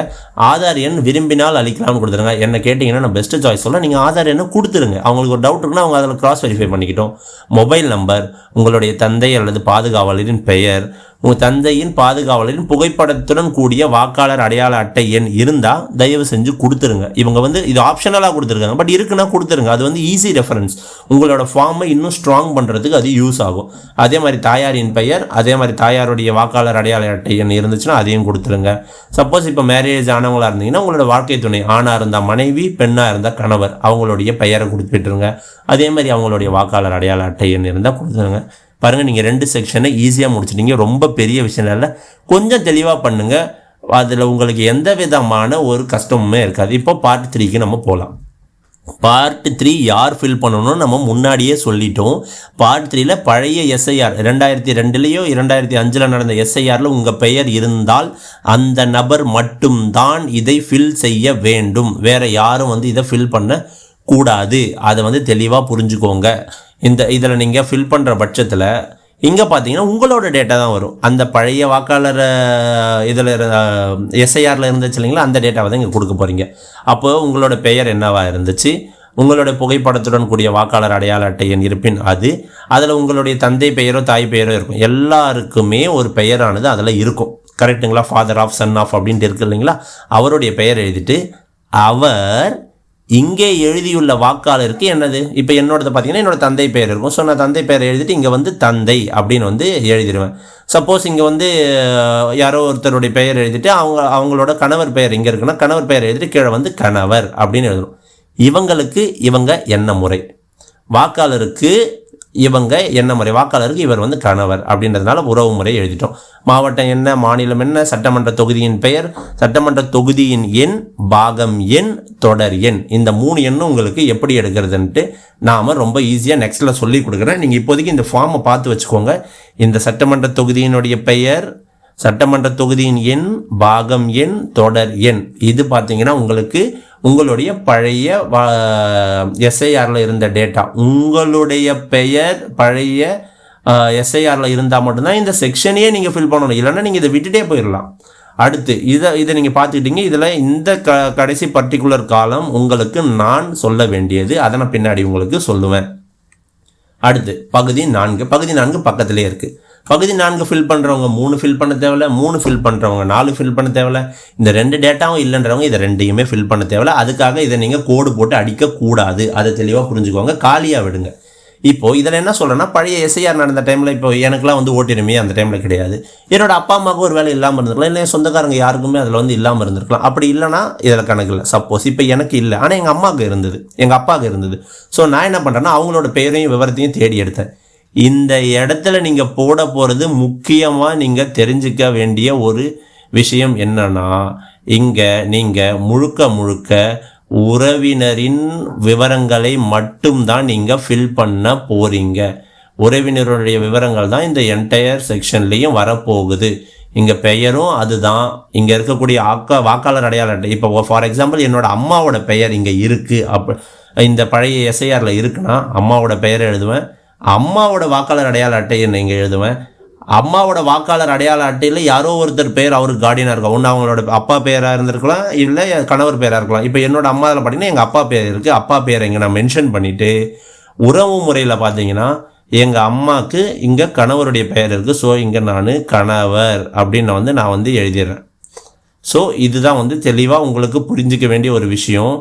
ஆதார் எண் விரும்பினால் அளிக்கலாம்னு கொடுத்துருங்க. என்ன கேட்டிங்கன்னா நான் பெஸ்ட்டு சாய்ஸ் சொல்ல நீங்கள் ஆதார் எண்ணை கொடுத்துருங்க. அவங்களுக்கு ஒரு டவுட் இருக்குன்னா அவங்க அதில் கிராஸ் வெரிஃபை பண்ணிக்கிட்டோம். மொபைல் நம்பர் உங்களுடைய தந்தை அல்லது பாதுகாவலரின் பெயர் உங்கள் தந்தையின் பாதுகாவலரின் புகைப்படத்துடன் கூடிய வாக்காளர் அடையாள அட்டை எண் இருந்தால் தயவு செஞ்சு கொடுத்துருங்க. இவங்க வந்து இது ஆப்ஷனலாக கொடுத்துருக்காங்க. பட் இருக்குன்னா கொடுத்துருங்க. அது வந்து ஈஸி ரெஃபரன்ஸ் உங்களோட ஃபார்மை இன்னும் ஸ்ட்ராங் பண்ணுறதுக்கு அது யூஸ் ஆகும். அதே மாதிரி தாயாரின் பெயர் அதே மாதிரி தாயாருடைய வாக்காளர் அடையாள அட்டை எண் இருந்துச்சுன்னா அதையும் கொடுத்துருங்க. சப்போஸ் இப்போ மேரேஜ் ஆனவங்களா இருந்தீங்கன்னா உங்களோட வாழ்க்கை துணை ஆணாக இருந்தால் மனைவி பெண்ணாக இருந்தால் கணவர் அவங்களுடைய பெயரை கொடுத்துட்டுருங்க அதே மாதிரி அவங்களுடைய வாக்காளர் அடையாள அட்டை எண் இருந்தால் கொடுத்துருங்க. பாருங்கள் நீங்கள் ரெண்டு செக்ஷனை ஈஸியாக முடிச்சிட்டீங்க. ரொம்ப பெரிய விஷயம் இல்லை. கொஞ்சம் தெளிவாக பண்ணுங்கள் அதில் உங்களுக்கு எந்த விதமான ஒரு கஷ்டமுமே இருக்காது. இப்போ பார்ட் த்ரீக்கு நம்ம போகலாம் பார்ட் த்ரீ யார் ஃபில் பண்ணணும்னு நம்ம முன்னாடியே சொல்லிட்டோம். பார்ட் த்ரீல பழைய எஸ்ஐஆர் ரெண்டாயிரத்தி ரெண்டுலேயோ இரண்டாயிரத்தி அஞ்சில் நடந்த எஸ்ஐஆரில் உங்கள் பெயர் இருந்தால் அந்த நபர் மட்டும்தான் இதை ஃபில் செய்ய வேண்டும். வேறு யாரும் வந்து இதை ஃபில் பண்ண கூடாது. அதை வந்து தெளிவாக புரிஞ்சுக்கோங்க. இந்த இதில் நீங்கள் ஃபில் பண்ணுற பட்சத்தில் இங்கே பார்த்தீங்கன்னா உங்களோட டேட்டா தான் வரும். அந்த பழைய வாக்காளர் இதில் எஸ்ஐஆரில் இருந்துச்சு இல்லைங்களா அந்த டேட்டாவை தான் இங்கே கொடுக்க போகிறீங்க அப்போது உங்களோட பெயர் என்னவா இருந்துச்சு? உங்களோட புகைப்படத்துடன் கூடிய வாக்காளர் அடையாள அட்டை எண் இருப்பின் அது. அதில் உங்களுடைய தந்தை பெயரோ தாய் பெயரோ இருக்கும். எல்லாருக்குமே ஒரு பெயரானது அதில் இருக்கும். கரெக்டுங்களா ஃபாதர் ஆஃப் சன் ஆஃப் அப்படின்ட்டு இருக்கு இல்லைங்களா? அவருடைய பெயர் எழுதிட்டு அவர் இங்கே எழுதியுள்ள வாக்காளருக்கு என்னது? இப்போ என்னோடது பார்த்தீங்கன்னா என்னோட தந்தை பெயர் இருக்கும். ஸோ நான் தந்தை பேரை எழுதிட்டு இங்கே வந்து தந்தை அப்படின்னு வந்து எழுதிடுவேன் சப்போஸ் இங்கே வந்து யாரோ ஒருத்தருடைய பெயர் எழுதிட்டு அவங்க அவங்களோட கணவர் பெயர் இங்கே இருக்குன்னா கணவர் பெயர் எழுதிட்டு கீழே வந்து கணவர் அப்படின்னு எழுதுவோம் இவங்களுக்கு இவங்க என்ன முறை? வாக்காளருக்கு இவங்க என்ன முறை வாக்காளருக்கு இவர் வந்து கணவர் அப்படின்றதுனால உறவு முறை எழுதிட்டோம். மாவட்டம் என்ன மாநிலம் என்ன சட்டமன்ற தொகுதியின் பெயர் சட்டமன்ற தொகுதியின் எண் பாகம் எண் தொடர் எண். இந்த மூணு எண்ணும் உங்களுக்கு எப்படி எடுக்கிறதுன்ட்டு நாம் ரொம்ப ஈஸியாக நெக்ஸ்ட்டில் சொல்லி கொடுக்குறேன். நீங்கள் இப்போதைக்கு இந்த ஃபார்மை பார்த்து வச்சுக்கோங்க. இந்த சட்டமன்ற தொகுதியினுடைய பெயர் சட்டமன்ற தொகுதியின் எண் பாகம் எண் தொடர் எண். இது பார்த்தீங்கன்னா உங்களுக்கு உங்களுடைய பழைய எஸ்ஐஆரில் இருந்த டேட்டா உங்களுடைய பெயர் பழைய எஸ்ஐஆரில் இருந்தால் மட்டும்தான் இந்த செக்ஷனையே நீங்கள் ஃபில் பண்ணணும். இல்லைன்னா நீங்கள் இதை விட்டுட்டே போயிடலாம். அடுத்து இதை இதை நீங்கள் பார்த்துக்கிட்டீங்க. இதில் இந்த க கடைசி பர்டிகுலர் காலம் உங்களுக்கு நான் சொல்ல வேண்டியது. அதை நான் பின்னாடி உங்களுக்கு சொல்லுவேன். அடுத்து பகுதி நான்கு. பகுதி நான்கு பக்கத்திலே இருக்குது பகுதி நான்கு ஃபில் பண்ணுறவங்க மூணு ஃபில் பண்ண தேவையில்ல மூணு ஃபில் பண்ணுறவங்க நாலு ஃபில் பண்ண தேவையில்ல. இந்த ரெண்டு டேட்டாவும் இல்லைன்றவங்க இதை ரெண்டையுமே ஃபில் பண்ண தேவையில்ல. அதுக்காக இதை நீங்கள் கோடு போட்டு அடிக்கக்கூடாது. அதை தெளிவாக புரிஞ்சுக்கோங்க காலியாக விடுங்க. இப்போ இதில் என்ன சொல்கிறேன்னா பழைய எஸ்ஐஆர் நடந்த டைமில் இப்போ எனக்குலாம் வந்து ஓட்டிருமே அந்த டைமில் கிடையாது. என்னோட அப்பா அம்மாவுக்கு ஒரு வேலை இல்லாமல் இருந்திருக்கலாம். இல்லை என் சொந்தக்காரங்க யாருக்குமே அதில் வந்து இல்லாமல் இருந்திருக்கலாம். அப்படி இல்லைன்னா இதில் கணக்கு இல்லை. சப்போஸ் இப்போ எனக்கு இல்லை. ஆனால் எங்கள் அம்மாவுக்கு இருந்தது. எங்கள் அப்பாவுக்கு இருந்தது. ஸோ நான் என்ன பண்ணுறேன்னா அவங்களோட பெயரையும் விவரத்தையும் தேடி எடுத்தேன். இந்த இடத்துல நீங்கள் போட போகிறது முக்கியமாக நீங்கள் தெரிஞ்சுக்க வேண்டிய ஒரு விஷயம் என்னன்னா இங்கே நீங்கள் முழுக்க முழுக்க உறவினரின் விவரங்களை மட்டும்தான் நீங்கள் ஃபில் பண்ண போகிறீங்க உறவினருடைய விவரங்கள் தான் இந்த என்டையர் செக்ஷன்லேயும் வரப்போகுது. இங்கே பெயரும் அதுதான். இங்கே இருக்கக்கூடிய ஆக்க வாக்காளர் அடையாள அட்டை. இப்போ ஃபார் எக்ஸாம்பிள் என்னோட அம்மாவோட பெயர் இங்கே இருக்குது அப் இந்த பழைய எஸ்ஐஆரில் இருக்குன்னா அம்மாவோட பெயர் எழுதுவேன். அம்மாவோட வாக்காளர் அடையாள அட்டையை இங்கே எழுதுவேன். அம்மாவோட வாக்காளர் அடையாள அட்டையில் யாரோ ஒருத்தர் பேர் அவருக்கு கார்டியனாக இருக்கும் ஒன்று அவங்களோட அப்பா பேராக இருந்திருக்கலாம் இல்லை கணவர் பேராக இருக்கலாம். இப்போ என்னோட அம்மா அதில் பார்த்தீங்கன்னா எங்கள் அப்பா பேர் இருக்குது அப்பா பேரை இங்கே நான் மென்ஷன் பண்ணிவிட்டு உறவு முறையில் பார்த்தீங்கன்னா எங்கள் அம்மாவுக்கு இங்கே கணவருடைய பெயர் இருக்குது ஸோ இங்கே நான் கணவர் அப்படின்னு வந்து நான் வந்து எழுதிடுறேன். ஸோ இதுதான் வந்து தெளிவாக உங்களுக்கு புரிஞ்சிக்க வேண்டிய ஒரு விஷயம்.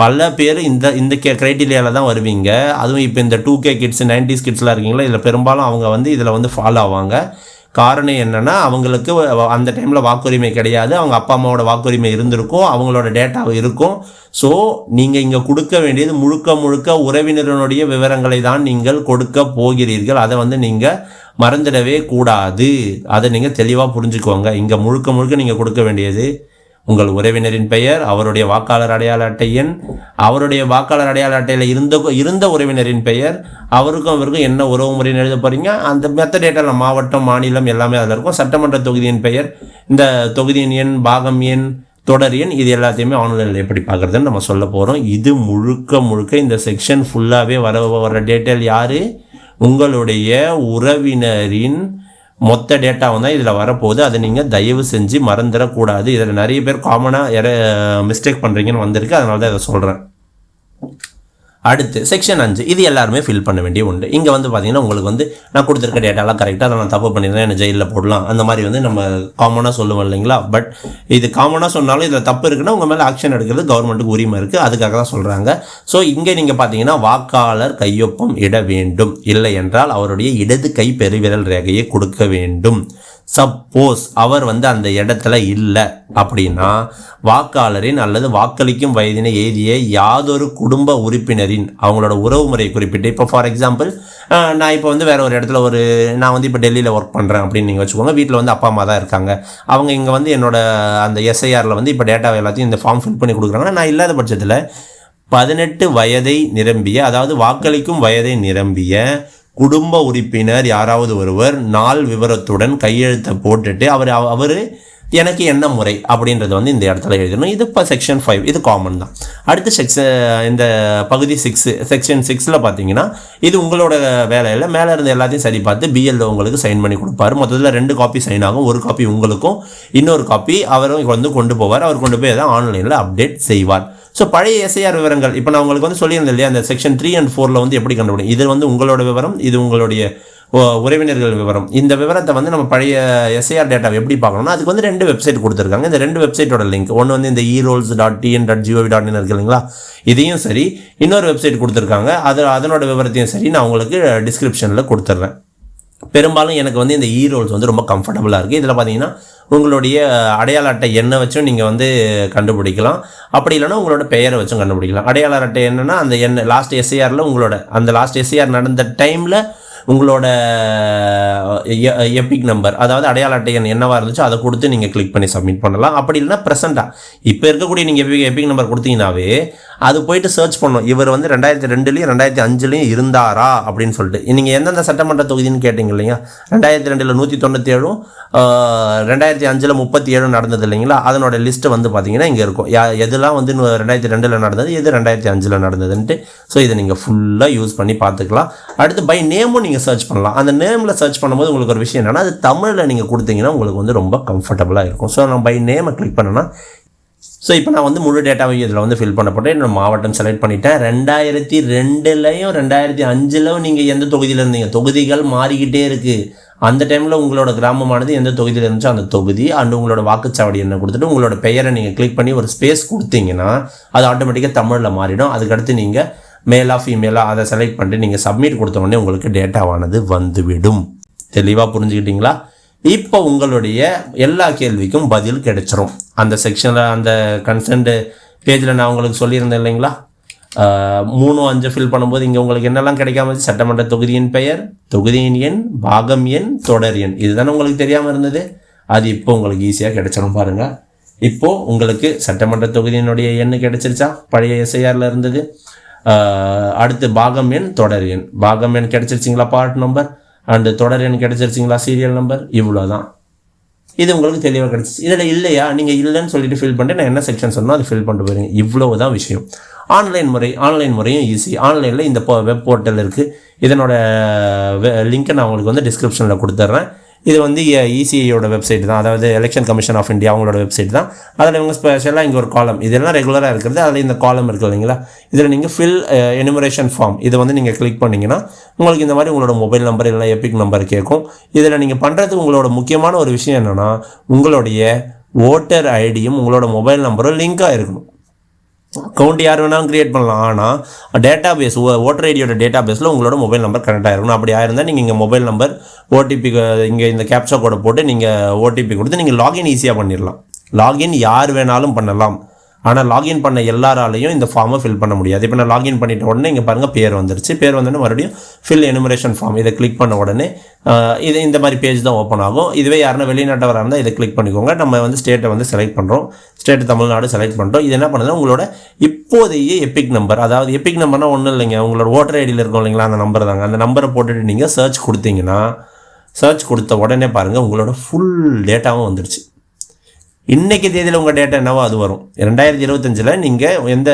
பல பேர் இந்த இந்த கே க்ரைட்டீரியாவில் தான் வருவீங்க. அதுவும் இப்போ இந்த டூ கே கிட்ஸ் நைன்டிஸ் கிட்ஸ்லாம் இருக்கீங்களா? இதில் பெரும்பாலும் அவங்க வந்து இதில் வந்து ஃபாலோ ஆவாங்க. காரணம் என்னென்னா அவங்களுக்கு அந்த டைமில் வாக்குரிமை கிடையாது. அவங்க அப்பா அம்மாவோட வாக்குரிமை இருந்திருக்கும். அவங்களோட டேட்டா இருக்கும். ஸோ நீங்கள் இங்கே கொடுக்க வேண்டியது முழுக்க முழுக்க உறவினரனுடைய விவரங்களை தான் நீங்கள் கொடுக்க போகிறீர்கள். அதை வந்து நீங்கள் மறந்துடவே கூடாது. அதை நீங்கள் தெளிவாக புரிஞ்சுக்கோங்க. இங்கே முழுக்க முழுக்க நீங்கள் கொடுக்க வேண்டியது உங்கள் உறவினரின் பெயர் அவருடைய வாக்காளர் அடையாள அட்டை எண் அவருடைய வாக்காளர் அடையாள அட்டையில் இருந்த இருந்த உறவினரின் பெயர் அவருக்கும் அவருக்கும் என்ன உறவு முறைன்னு எழுத போகிறீங்க அந்த மெத்த டேட்டாவில் மாவட்டம் மாநிலம் எல்லாமே அதில் இருக்கும். சட்டமன்ற தொகுதியின் பெயர் இந்த தொகுதியின் எண் பாகம் எண் தொடர் எண் இது எல்லாத்தையுமே ஆன்லைனில் எப்படி பார்க்குறதுன்னு நம்ம சொல்ல போகிறோம் இது முழுக்க முழுக்க இந்த செக்ஷன் ஃபுல்லாகவே வர வர டேட்டல் யார்? உங்களுடைய உறவினரின் மொத்த டேட்டாவும் தான் இதில் வரப்போகுது. அதை நீங்கள் தயவு செஞ்சு மறந்துடக்கூடாது. இதில் நிறைய பேர் காமனாக மிஸ்டேக் பண்ணுறீங்கன்னு வந்திருக்கு. அதனால தான் இதை சொல்கிறேன் அடுத்து செக்ஷன் அஞ்சு. இது எல்லாருமே ஃபில் பண்ண வேண்டிய உண்டு இங்கே வந்து பார்த்தீங்கன்னா உங்களுக்கு வந்து நான் கொடுத்துருக்க டேட்டாலாம் கரெக்டாக அதை நான் தப்பு பண்ணியிருந்தேன் என்ன ஜெயிலில் போடலாம். அந்த மாதிரி வந்து நம்ம காமனாக சொல்லுவோம் இல்லைங்களா? பட் இது காமனாக சொன்னாலும் இதில் தப்பு இருக்குன்னா உங்கள் மேலே ஆக்ஷன் எடுக்கிறது கவர்மெண்ட்டுக்கு உரிமை இருக்குது அதுக்காக தான் சொல்கிறாங்க ஸோ இங்கே நீங்கள் பார்த்தீங்கன்னா வாக்காளர் கையொப்பம் இட வேண்டும். இல்லை என்றால் அவருடைய இடது கை பெருவிரல் ரேகையை கொடுக்க வேண்டும். சப்போஸ் அவர் வந்து அந்த இடத்துல இல்லை அப்படின்னா வாக்காளரின் அல்லது வாக்களிக்கும் வயதினை எழுதிய யாதொரு குடும்ப உறுப்பினரின் அவங்களோட உறவு முறையை குறிப்பிட்டு இப்போ ஃபார் எக்ஸாம்பிள் நான் இப்போ வந்து வேற ஒரு இடத்துல ஒரு நான் வந்து இப்போ டெல்லியில் ஒர்க் பண்ணுறேன் அப்படின்னு நீங்கள் வச்சுக்கோங்க. வீட்டில் வந்து அப்பா அம்மா தான் இருக்காங்க. அவங்க இங்கே வந்து என்னோட அந்த எஸ்ஐஆரில் வந்து இப்போ டேட்டா எல்லாத்தையும் இந்த ஃபார்ம் ஃபில் பண்ணி கொடுக்குறாங்கன்னா நான் இல்லாத பட்சத்தில் பதினெட்டு வயதை நிரம்பிய அதாவது வாக்களிக்கும் வயதை நிரம்பிய குடும்ப உறுப்பினர் யாராவது ஒருவர் நாள் விவரத்துடன் கையெழுத்தை போட்டுட்டு அவர் அவர் எனக்கு என்ன முறை அப்படின்றது வந்து இந்த இடத்துல எழுதணும். இது இப்போ செக்ஷன் ஃபைவ் இது காமன் தான். அடுத்து செக்ஷன் இந்த பகுதி சிக்ஸ் செக்ஷன் சிக்ஸில் பார்த்தீங்கன்னா இது உங்களோட வேலையில் மேலே இருந்த எல்லாத்தையும் சரி பார்த்து பிஎல்ஓ உங்களுக்கு சைன் பண்ணி கொடுப்பாரு. மொத்தத்தில் ரெண்டு காப்பி சைன் ஆகும். ஒரு காப்பி உங்களுக்கும் இன்னொரு காப்பி அவரும் வந்து கொண்டு போவார். அவர் கொண்டு போய் எதாவது ஆன்லைனில் அப்டேட் செய்வார். ஸோ பழைய எஸ்ஐஆர் விவரங்கள் இப்போ நான் உங்களுக்கு வந்து சொல்லியிருந்தேன் இல்லையா அந்த செக்ஷன் த்ரீ அண்ட் ஃபோரில் வந்து எப்படி கண்டுபிடிக்கும் இது வந்து உங்களோட விவரம் இது உங்களுடைய உறவினர்கள் விவரம். இந்த விவரத்தை வந்து நம்ம பழைய எஸ்ஐஆர் டேட்டாவை எப்படி பார்க்கணும்னா அதுக்கு வந்து ரெண்டு வெப்சைட் கொடுத்துருக்காங்க. இந்த ரெண்டு வெப்சைட்டோட லிங்க் ஒன்று வந்து இந்த erolls dot TN dot GOV dot in இருக்கு இல்லைங்களா இதையும் சரி இன்னொரு வெப்சைட் கொடுத்துருக்காங்க. அது அதனோட விவரத்தையும் சரி நான் உங்களுக்கு டிஸ்கிரிப்ஷனில் கொடுத்துட்றேன் பெரும்பாலும் எனக்கு வந்து இந்த ஈரோல்ஸ் வந்து ரொம்ப கம்ஃபர்டபுளாக இருக்குது இதில் பார்த்தீங்கன்னா உங்களுடைய அடையாள அட்டை என்ன வச்சும் நீங்கள் வந்து கண்டுபிடிக்கலாம். அப்படி இல்லைன்னா உங்களோட பெயரை வச்சும் கண்டுபிடிக்கலாம். அடையாள அட்டை என்னென்னா அந்த என்ன லாஸ்ட் எஸ்ஏஆரில் உங்களோட அந்த லாஸ்ட் எஸ்ஏஆர் நடந்த டைமில் உங்களோட எபிக் நம்பர் அதாவது அடையாள அட்டை எண் என்னவாக இருந்துச்சோ அதை கொடுத்து நீங்கள் கிளிக் பண்ணி சப்மிட் பண்ணலாம். அப்படி இல்லைன்னா ப்ரெசண்ட்டாக இப்போ இருக்கக்கூடிய நீங்கள் எபிக் எபிக் நம்பர் கொடுத்தீங்கன்னாவே அது போயிட்டு சர்ச் பண்ணும். இவர் வந்து ரெண்டாயிரத்தி ரெண்டுலேயும் ரெண்டாயிரத்தி அஞ்சுலேயும் இருந்தாரா அப்படின்னு சொல்லிட்டு. நீங்கள் எந்தெந்த சட்டமன்ற தொகுதின்னு கேட்டிங்க இல்லைங்க ரெண்டாயிரத்தி ரெண்டில் நூற்றி தொண்ணூற்றி ஏழும் ரெண்டாயிரத்தி அஞ்சில் முப்பத்தி ஏழும் நடந்தது இல்லைங்களா? அதனோட லிஸ்ட்டு வந்து பார்த்தீங்கன்னா இங்கே இருக்கும். யா எதெல்லாம் வந்து ரெண்டாயிரத்தி ரெண்டில் நடந்தது எது ரெண்டாயிரத்தி அஞ்சில் நடந்ததுன்ட்டு. ஸோ இதை நீங்கள் ஃபுல்லாக யூஸ் பண்ணி பார்த்துக்கலாம் அடுத்து பை நேமும் நீங்கள் சர்ச் பண்ணலாம். அந்த நேமில் சர்ச் பண்ணும்போது உங்களுக்கு ஒரு விஷயம் என்னென்னா அது தமிழில் நீங்கள் கொடுத்தீங்கன்னா உங்களுக்கு வந்து ரொம்ப கம்ஃபர்டபுளாக இருக்கும். ஸோ நான் பை நேமை கிளிக் பண்ணேன்னா ஸோ இப்போ நான் வந்து முழு டேட்டாவையும் இதில் வந்து ஃபில் பண்ண போட்டேன் என்னோட மாவட்டம் செலக்ட் பண்ணிட்டேன். ரெண்டாயிரத்தி ரெண்டுலையும் ரெண்டாயிரத்தி அஞ்சுலையும் நீங்கள் எந்த தொகுதியில் இருந்தீங்க? தொகுதிகள் மாறிக்கிட்டே இருக்குது அந்த டைமில் உங்களோட கிராமமானது எந்த தொகுதியில் இருந்துச்சோ அந்த தொகுதி அண்டு உங்களோட வாக்குச்சாவடி என்ன கொடுத்துட்டு உங்களோட பெயரை நீங்கள் கிளிக் பண்ணி ஒரு ஸ்பேஸ் கொடுத்தீங்கன்னா அது ஆட்டோமேட்டிக்காக தமிழில் மாறிடும். அதுக்கடுத்து நீங்கள் மேலா ஃபீமேலாக அதை செலக்ட் பண்ணிட்டு நீங்கள் சப்மிட் கொடுத்த உடனே உங்களுக்கு டேட்டாவானது வந்துவிடும். தெளிவாக புரிஞ்சுக்கிட்டீங்களா? இப்போ உங்களுடைய எல்லா கேள்விக்கும் பதில் கிடைச்சிரும். அந்த செக்ஷனில் அந்த கன்சென்ட் பேஜில் நான் உங்களுக்கு சொல்லியிருந்தேன் இல்லைங்களா? மூணு அஞ்சு ஃபில் பண்ணும்போது இங்கே உங்களுக்கு என்னெல்லாம் கிடைக்காம சட்டமன்ற தொகுதியின் பெயர் தொகுதியின் எண் பாகம் எண் தொடர் எண். இதுதானே உங்களுக்கு தெரியாமல் இருந்தது? அது இப்போ உங்களுக்கு ஈஸியாக கிடைச்சிடும் பாருங்கள் இப்போது உங்களுக்கு சட்டமன்ற தொகுதியினுடைய எண்ணு கிடைச்சிருச்சா? பழைய எஸ்ஐஆரில் இருந்தது. அடுத்து பாகம் எண் தொடர் எண். பாகம் எண் கிடைச்சிருச்சிங்களா? பார்ட் நம்பர் அண்டு தொடர் எண் கிடைச்சிருச்சிங்களா? சீரியல் நம்பர் இவ்வளோதான் இது உங்களுக்கு தெளிவாக கிடச்சிச்சு. இதில் இல்லையா? நீங்கள் இல்லைன்னு சொல்லிட்டு ஃபில் பண்ணிட்டு நான் என்ன செக்ஷன் சொன்னோ அதை ஃபில் பண்ணிட்டு போயிருங்க. இவ்வளோ தான் விஷயம். ஆன்லைன் முறை ஆன்லைன் முறையும் ஈஸி ஆன்லைனில் இந்த வெப் போர்ட்டல் இருக்குது இதனோட லிங்க்கை நான் உங்களுக்கு வந்து டிஸ்கிரிப்ஷனில் கொடுத்துட்றேன் இது வந்து இசிஐயோட வெப்சைட் தான். அதாவது எலெக்ஷன் கமிஷன் ஆஃப் இந்தியா அவங்களோட வெப்சைட் தான். அதில் இவங்க ஸ்பெஷலாக இங்கே ஒரு காலம் இதெல்லாம் ரெகுலராக இருக்கிறது. அதில் இந்த காலம் இருக்குது இல்லைங்களா? இதில் நீங்கள் ஃபில் எனுமரேஷன் ஃபார்ம் இதை வந்து நீங்கள் கிளிக் பண்ணிங்கன்னா உங்களுக்கு இந்த மாதிரி உங்களோட மொபைல் நம்பர் இல்லை எபிக் நம்பர் கேட்கும். இதில் நீங்கள் பண்ணுறது உங்களோட முக்கியமான ஒரு விஷயம் என்னென்னா உங்களுடைய ஓட்டர் ஐடியும் உங்களோட மொபைல் நம்பரும் லிங்காக இருக்கணும். அக்கௌண்ட் யார் வேணாலும் கிரியேட் பண்ணலாம். ஆனால் டேட்டா பேஸ் ஓட்டர் ஐடியோட டேட்டா பேஸில் உங்களோட மொபைல் நம்பர் கனெக்ட் ஆகிருக்கணும் அப்படி ஆயிருந்தால் நீங்கள் இங்கே மொபைல் நம்பர் ஓடிபி இங்கே இந்த கேப்சா கோடை போட்டு நீங்கள் ஓடிபி கொடுத்து நீங்கள் லாகின் ஈஸியாக பண்ணிடலாம் லாகின் யார் வேணாலும் பண்ணலாம். ஆனால் லாகின் பண்ண எல்லாராலையும் இந்த ஃபார்மை ஃபில் பண்ண முடியாது. இப்போ நான் லாகின் பண்ணிட்ட உடனே இங்கே பாருங்கள் பேர் வந்துருச்சு. பேர் வந்தோடனே மறுபடியும் ஃபில் எனுமரேஷன் ஃபார்ம் இதை கிளிக் பண்ண உடனே இது இந்த மாதிரி பேஜ் தான் ஓப்பன் ஆகும். இதுவே யாருன்னா வெளிநாட்டவராக இருந்தால் இதை கிளிக் பண்ணிக்கோங்க. நம்ம வந்து ஸ்டேட்டை வந்து செலக்ட் பண்ணுறோம் ஸ்டேட் தமிழ்நாடு செலக்ட் பண்ணுறோம் இது என்ன பண்ணுதுன்னா உங்களோட இப்போதைய எபிக் நம்பர் அதாவது எபிக் நம்பர்னால் ஒன்றும் இல்லைங்க. உங்களோட ஓட்டர் ஐடியில் இருக்கும் இல்லைங்களா அந்த நம்பர் தாங்க. அந்த நம்பரை போட்டுட்டு நீங்கள் சர்ச் கொடுத்தீங்கன்னா சர்ச் கொடுத்த உடனே பாருங்கள் உங்களோட ஃபுல் டேட்டாவும் வந்துடுச்சு இன்றைக்கி தேதியில் உங்கள் டேட்டா என்னவோ அது வரும். ரெண்டாயிரத்தி இருபத்தஞ்சில் நீங்கள் எந்த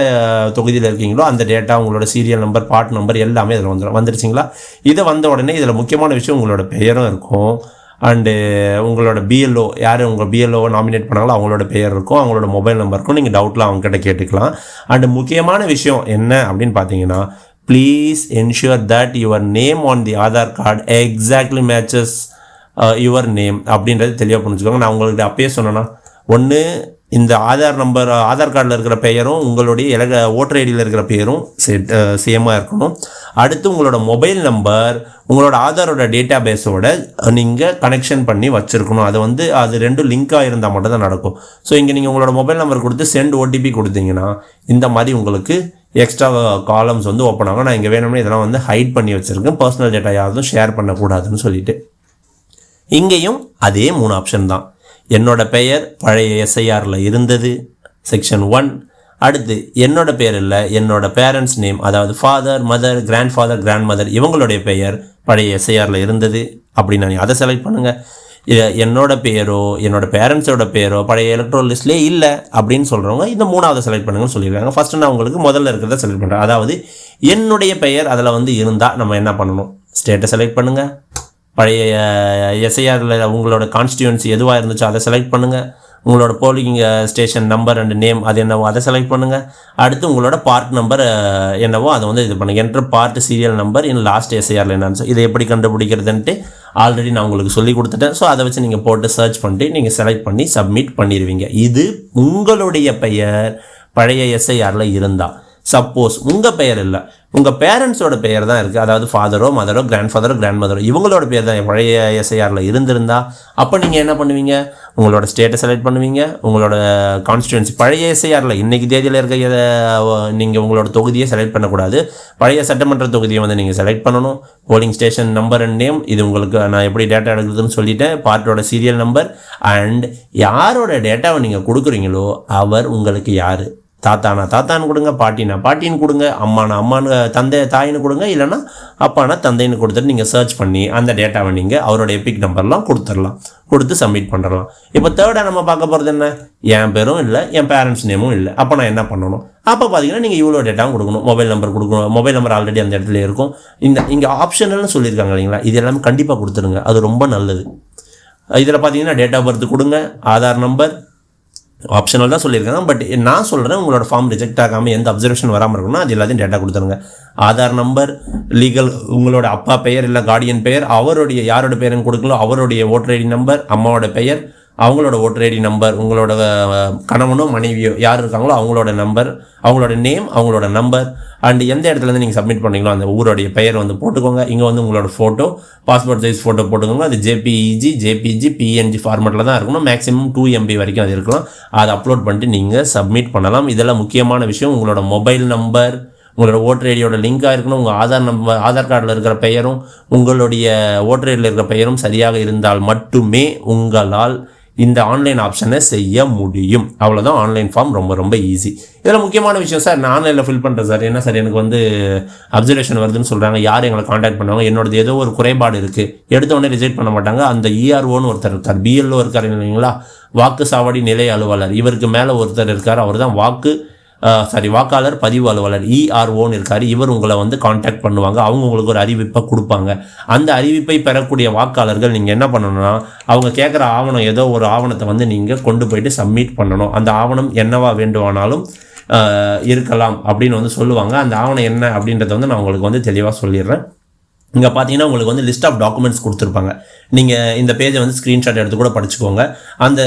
தொகுதியில் இருக்கீங்களோ அந்த டேட்டா உங்களோட சீரியல் நம்பர் பாட் நம்பர் எல்லாமே இதில் வந்துடும் வந்துருச்சிங்களா? இது வந்த உடனே இதில் முக்கியமான விஷயம் உங்களோட பெயரும் இருக்கும். அண்டு உங்களோட பிஎல்ஓ யார் உங்கள் பிஎல்ஓவை நாமினேட் பண்ணாங்களோ அவங்களோட பெயர் இருக்கும். அவங்களோட மொபைல் நம்பர் இருக்கும். நீங்கள் டவுட்டில் அவங்ககிட்ட கேட்டுக்கலாம். அண்டு முக்கியமான விஷயம் என்ன அப்படின்னு பார்த்தீங்கன்னா please ensure that your name on the Aadhaar card exactly matches your name அப்படின்றது தெளிவாக புரிஞ்சுக்கோங்க. நான் உங்களுக்கு அப்பயே சொன்னேன்னா ஒன்று இந்த ஆதார் நம்பர் ஆதார் கார்டில் இருக்கிற பெயரும் உங்களுடைய எலக ஓட்டர் ஐடியில் இருக்கிற பெயரும் சேமாக இருக்கணும். அடுத்து உங்களோட மொபைல் நம்பர் உங்களோட ஆதாரோட டேட்டா பேஸோட நீங்கள் கனெக்ஷன் பண்ணி வச்சுருக்கணும். அது வந்து அது ரெண்டும் லிங்காக இருந்தால் மட்டும் தான் நடக்கும். ஸோ இங்கே நீங்கள் உங்களோட மொபைல் நம்பர் கொடுத்து சென்ட் ஓடிபி கொடுத்தீங்கன்னா இந்த மாதிரி உங்களுக்கு எக்ஸ்ட்ரா காலம்ஸ் வந்து ஓப்பன் ஆகும். நான் இங்கே வேணும்னு இதெல்லாம் வந்து ஹைட் பண்ணி வச்சுருக்கேன். பர்சனல் டேட்டா யாரும் ஷேர் பண்ணக்கூடாதுன்னு சொல்லிட்டு. இங்கேயும் அதே மூணு ஆப்ஷன் தான். என்னோட பெயர் பழைய எஸ்ஐஆரில் இருந்தது. செக்ஷன் ஒன் அடுத்து என்னோட பெயர் இல்லை என்னோட பேரண்ட்ஸ் நேம் அதாவது father mother grandfather grandmother இவங்களுடைய பெயர் பழைய எஸ்ஐஆரில் இருந்தது. அப்படின்னு அதை செலக்ட் பண்ணுங்கள் இ- என்னோட பேரோ என்னோட பேரண்ட்ஸோட பேரோ பழைய எலக்ட்ரோல் லிஸ்ட்லேயே இல்லை அப்படின்னு சொல்கிறவங்க இந்த மூணாவது செலக்ட் பண்ணுங்கன்னு சொல்லியிருக்காங்க. ஃபஸ்ட்டு நான் உங்களுக்கு முதல்ல இருக்கிறத செலக்ட் பண்ணுறேன் அதாவது என்னுடைய பெயர் அதில் வந்து இருந்தால் நம்ம என்ன பண்ணணும்? ஸ்டேட்டை செலக்ட் பண்ணுங்கள் பழைய எஸ்ஐஆரில் உங்களோட கான்ஸ்டியூன்சி எதுவாக இருந்துச்சோ அதை செலக்ட் பண்ணுங்கள் உங்களோட polling station number and name அது என்னவோ அதை செலக்ட் பண்ணுங்கள் அடுத்து உங்களோட பார்ட் நம்பர் என்னவோ அதை வந்து இது பண்ணுங்கள் என்ற part serial number in last எஸ்ஐஆரில் என்னன்னு இதை எப்படி கண்டுபிடிக்கிறதுன்ட்டு ஆல்ரெடி நான் உங்களுக்கு சொல்லி கொடுத்துட்டேன். ஸோ அதை வச்சு நீங்கள் போட்டு சர்ச் பண்ணிட்டு நீங்கள் செலக்ட் பண்ணி சப்மிட் பண்ணிடுவீங்க இது உங்களுடைய பெயர். பழைய எஸ்ஐஆரில் இருந்தால் சப்போஸ் உங்கள் பெயர் இல்லை. உங்கள் பேரண்ட்ஸோட பெயர் தான் இருக்குது அதாவது ஃபாதரோ மதரோ கிராண்ட் ஃபாதரோ கிராண்ட் மதரோ இவங்களோட பேர் தான். பழைய எஸ்ஐஆரில் இருந்திருந்தா அப்போ நீங்கள் என்ன பண்ணுவீங்க? உங்களோட ஸ்டேட்டை செலக்ட் பண்ணுவீங்க. உங்களோட கான்ஸ்டியூன்சி பழைய எஸ்ஐஆரில் இன்றைக்கு தேதியில் இருக்க நீங்கள் உங்களோட தொகுதியை செலக்ட் பண்ணக்கூடாது. பழைய சட்டமன்ற தொகுதியை வந்து நீங்கள் செலக்ட் பண்ணணும். Polling station number and name இது உங்களுக்கு நான் எப்படி டேட்டா எடுக்கிறதுன்னு சொல்லிட்டேன். பார்ட்டோட சீரியல் நம்பர் அண்ட் யாரோட டேட்டாவை நீங்கள் கொடுக்குறீங்களோ அவர் உங்களுக்கு யார்? தாத்தானா தாத்தான்னு கொடுங்க பாட்டினா பாட்டின்னு கொடுங்க அம்மானா அம்மானு தந்தை தாயின்னு கொடுங்க இல்லைன்னா அப்பானா தந்தைன்னு கொடுத்துட்டு நீங்கள் சர்ச் பண்ணி அந்த டேட்டாவை நீங்கள் அவரோட எபிக் நம்பர்லாம் கொடுத்துடலாம். கொடுத்து சப்மிட் பண்ணுறலாம் இப்போ தேர்டாக நம்ம பார்க்க போகிறது என்ன? என் பேரும் இல்லை என் பேரண்ட்ஸ் நேமும் இல்லை. அப்போ நான் என்ன பண்ணணும்? அப்போ பார்த்தீங்கன்னா நீங்கள் இவ்வளோ டேட்டாவும் கொடுக்கணும். மொபைல் நம்பர் கொடுக்கணும். மொபைல் நம்பர் ஆல்ரெடி அந்த இடத்துல இருக்கும். இந்த இங்கே ஆப்ஷனல்னு சொல்லியிருக்காங்க இல்லைங்களா? இது எல்லாமே கண்டிப்பாக கொடுத்துருங்க அது ரொம்ப நல்லது. இதில் பார்த்தீங்கன்னா டேட் ஆஃப் பர்த் கொடுங்க ஆதார் நம்பர் ஆப்ஷனல் தான் சொல்லியிருக்காங்க. பட் நான் சொல்கிறேன் உங்களோட ஃபார்ம் ரிஜெக்ட் ஆகாமல் எந்த அப்சர்வேஷன் வராமல் இருக்கணும் அது எல்லாத்தையும் டேட்டா கொடுத்துருங்க. ஆதார் நம்பர் லீகல் உங்களோட அப்பா பெயர் இல்லை கார்டியன் பெயர் அவருடைய யாரோட பெயரும் கொடுக்கலோ அவருடைய ஓட்டர் ஐடி நம்பர் அம்மாவோட பெயர் அவங்களோட ஓட்டர் ஐடி நம்பர் உங்களோட கணவனோ மனைவியோ யார் இருக்காங்களோ அவங்களோட நம்பர் அவங்களோட நேம் அவங்களோட நம்பர் அண்ட் எந்த இடத்துலேருந்து நீங்கள் சப்மிட் பண்ணீங்களோ அந்த ஊருடைய பெயர் வந்து போட்டுக்கோங்க. இங்கே வந்து உங்களோட ஃபோட்டோ பாஸ்போர்ட் சைஸ் ஃபோட்டோ போட்டுக்கோங்க. அது ஜேபிஇஜி ஜேபிஜி பிஎன்ஜி ஃபார்மேட்டில் தான் இருக்கணும். மேக்ஸிமம் டூ எம்பி வரைக்கும் அது இருக்கலாம். அதை அப்லோட் பண்ணிட்டு நீங்கள் சப்மிட் பண்ணலாம். இதெல்லாம் முக்கியமான விஷயம் உங்களோட மொபைல் நம்பர் உங்களோட ஓட்டர் ஐடியோட லிங்காக இருக்கணும். உங்கள் ஆதார் நம்பர் ஆதார் கார்டில் இருக்கிற பெயரும் உங்களுடைய ஓட்டர் ஐடியில் இருக்கிற பெயரும் சரியாக இருந்தால் மட்டுமே உங்களால் இந்த ஆன்லைன் ஆப்ஷனை செய்ய முடியும். அவ்வளோதான் ஆன்லைன் ஃபார்ம் ரொம்ப ரொம்ப ஈஸி இதில் முக்கியமான விஷயம் சார் நான் ஆன்லைனில் ஃபில் பண்ணுறேன் சார் என்ன சார் எனக்கு வந்து அப்சர்வேஷன் வருதுன்னு சொல்கிறாங்க யார் எங்களை காண்டாக்ட் பண்ணுவாங்க? என்னோடது ஏதோ ஒரு குறைபாடு இருக்குது எடுத்த உடனே ரிஜெக்ட் பண்ண மாட்டாங்க. அந்த இஆர்ஓன்னு ஒருத்தர் இருக்கார். பிஎல்ஓ இருக்கார் இல்லைங்களா? வாக்கு சாவடி நிலை அலுவலர். இவருக்கு மேலே ஒருத்தர் இருக்கார். அவர் தான் வாக்கு சாரி வாக்காளர் பதிவு அலுவலர் இஆர்ஓன்னு இருக்கார். இவர் உங்களை வந்து காண்டாக்ட் பண்ணுவாங்க. அவங்க உங்களுக்கு ஒரு அறிவிப்பை கொடுப்பாங்க. அந்த அறிவிப்பை பெறக்கூடிய வாக்காளர்கள் நீங்கள் என்ன பண்ணணும்னா அவங்க கேட்குற ஆவணம் ஏதோ ஒரு ஆவணத்தை வந்து நீங்கள் கொண்டு போயிட்டு சப்மிட் பண்ணணும். அந்த ஆவணம் என்னவா வேண்டுமானாலும் இருக்கலாம் அப்படின்னு வந்து சொல்லுவாங்க. அந்த ஆவணம் என்ன அப்படின்றத வந்து நான் உங்களுக்கு வந்து தெளிவாக சொல்லிடுறேன். இங்கே பார்த்தீங்கன்னா உங்களுக்கு வந்து லிஸ்ட் ஆஃப் டாக்குமெண்ட்ஸ் கொடுத்துருப்பாங்க. நீங்கள் இந்த பேஜை வந்து ஸ்க்ரீன்ஷாட் எடுத்து கூட படிச்சுக்கோங்க. அந்த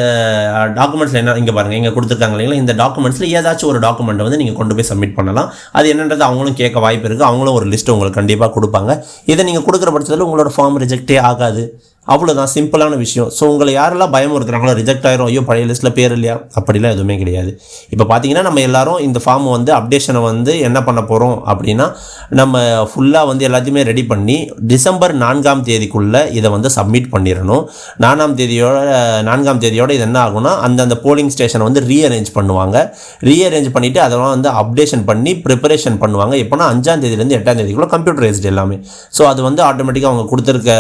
டாக்குமெண்ட்ஸில் என்ன இங்கே பாருங்கள் இங்கே கொடுத்துருக்காங்க இல்லைங்களா? இந்த டாக்குமெண்ட்ஸில் ஏதாச்சும் ஒரு டாக்குமெண்ட்டை வந்து நீங்கள் கொண்டு போய் சப்மிட் பண்ணலாம். அது என்னன்றது அவங்களும் கேட்க வாய்ப்பு இருக்குது அவங்களும் ஒரு லிஸ்ட்டு உங்களுக்கு கண்டிப்பாக கொடுப்பாங்க. இதை நீங்கள் கொடுக்குற பட்சத்தில் உங்களோட ஃபார்ம் ரிஜெக்டே ஆகாது. அவ்வளோதான் சிம்பிளான விஷயம். ஸோ உங்களை யாரெல்லாம் பயமுறுத்துறாங்களோ ரிஜெக்ட் ஆயிரும் ஐயோ பழைய லிஸ்ட்டில் பேர் இல்லையா? அப்படிலாம் எதுவுமே கிடையாது. இப்போ பார்த்தீங்கன்னா நம்ம எல்லாரும் இந்த ஃபார்ம் வந்து அப்டேஷனை வந்து என்ன பண்ண போகிறோம் அப்படின்னா நம்ம ஃபுல்லாக வந்து எல்லாத்தையுமே ரெடி பண்ணி டிசம்பர் நான்காம் தேதிக்குள்ளே இதை வந்து சப்மிட் பண்ணிடணும். நானாம் தேதியோட நான்காம் தேதியோட இது என்ன ஆகும்னா அந்தந்த போலிங் ஸ்டேஷனை வந்து ரீஅரேஞ்ச் பண்ணுவாங்க. ரீஅரேஞ்ச் பண்ணிவிட்டு அதெல்லாம் வந்து அப்டேஷன் பண்ணி ப்ரிப்பரேஷன் பண்ணுவாங்க. எப்போனா அஞ்சாம் தேதியிலேருந்து எட்டாம் தேதிக்குள்ளே கம்ப்யூட்டரைஸ்டு எல்லாமே. ஸோ அது வந்து ஆட்டோமேட்டிக்காக அவங்க கொடுத்துருக்க